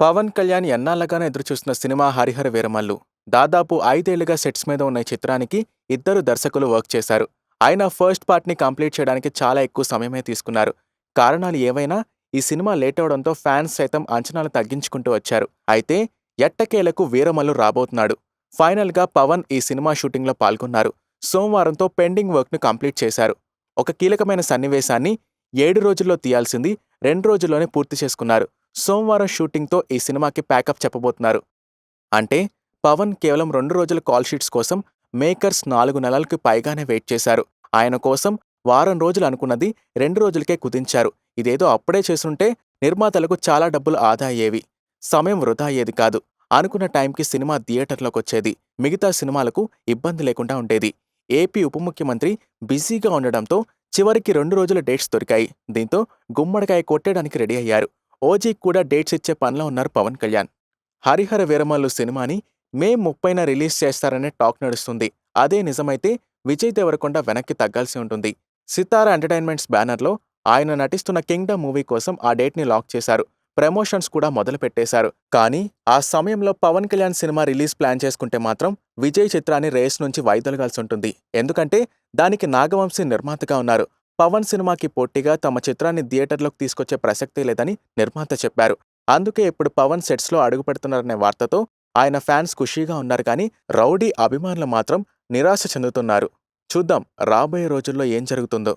పవన్ కళ్యాణ్ ఎన్నాళ్ళగానో ఎదురుచూస్తున్న సినిమా హరిహర వీరమల్లు. దాదాపు ఐదేళ్ళుగా సెట్స్ మీద ఉన్న ఈ చిత్రానికి ఇద్దరు దర్శకులు వర్క్ చేశారు. ఆయన ఫస్ట్ పార్ట్ని కంప్లీట్ చేయడానికి చాలా ఎక్కువ సమయమే తీసుకున్నారు. కారణాలు ఏవైనా ఈ సినిమా లేట్ అవడంతో ఫ్యాన్స్ సైతం అంచనాలు తగ్గించుకుంటూ వచ్చారు. అయితే ఎట్టకేలకు వీరమల్లు రాబోతున్నాడు. ఫైనల్గా పవన్ ఈ సినిమా షూటింగ్లో పాల్గొన్నారు. సోమవారంతో పెండింగ్ వర్క్ను కంప్లీట్ చేశారు. ఒక కీలకమైన సన్నివేశాన్ని ఏడు రోజుల్లో తీయాల్సింది రెండు రోజుల్లోనే పూర్తి చేసుకున్నారు. సోమవారం షూటింగ్తో ఈ సినిమాకి ప్యాకప్ చెప్పబోతున్నారు. అంటే పవన్ కేవలం రెండు రోజుల కాల్ షీట్స్ కోసం మేకర్స్ నాలుగు నెలలకు పైగానే వెయిట్ చేశారు. ఆయన కోసం వారం రోజులు అనుకున్నది రెండు రోజులకే కుదించారు. ఇదేదో అప్పుడే చేసుంటే నిర్మాతలకు చాలా డబ్బులు ఆదా అయ్యేవి. సమయం వృధా అయ్యేది కాదు. అనుకున్న టైంకి సినిమా థియేటర్లోకి వచ్చేది. మిగతా సినిమాలకు ఇబ్బంది లేకుండా ఉండేది. ఏపీ ఉప ముఖ్యమంత్రి బిజీగా ఉండడంతో చివరికి రెండు రోజుల డేట్స్ దొరికాయి. దీంతో గుమ్మడికాయ కొట్టేయడానికి రెడీ అయ్యారు. ఓజీకి కూడా డేట్స్ ఇచ్చే పనిలో ఉన్నారు పవన్ కళ్యాణ్. హరిహర వీరమల్లు సినిమాని మే ముప్పైన రిలీజ్ చేస్తారనే టాక్ నడుస్తుంది. అదే నిజమైతే విజయ్ దేవరకొండ వెనక్కి తగ్గాల్సి ఉంటుంది. సితార ఎంటర్టైన్మెంట్స్ బ్యానర్లో ఆయన నటిస్తున్న కింగ్డమ్ మూవీ కోసం ఆ డేట్ని లాక్ చేశారు. ప్రమోషన్స్ కూడా మొదలు పెట్టేశారు. కానీ ఆ సమయంలో Pawan Kalyan cinema release plan చేసుకుంటే మాత్రం విజయ్ చిత్రాన్ని రేస్ నుంచి వైదొలగాల్సి ఉంటుంది. ఎందుకంటే దానికి నాగవంశీ నిర్మాతగా ఉన్నారు. పవన్ సినిమాకి పోటీగా తమ చిత్రాన్ని థియేటర్లోకి తీసుకొచ్చే ప్రసక్తే లేదని నిర్మాత చెప్పారు. అందుకే ఇప్పుడు పవన్ సెట్స్లో అడుగుపెడుతున్నారనే వార్తతో ఆయన ఫ్యాన్స్ ఖుషీగా ఉన్నారు కానీ రౌడీ అభిమానులు మాత్రం నిరాశ చెందుతున్నారు. చూద్దాం రాబోయే రోజుల్లో ఏం జరుగుతుందో.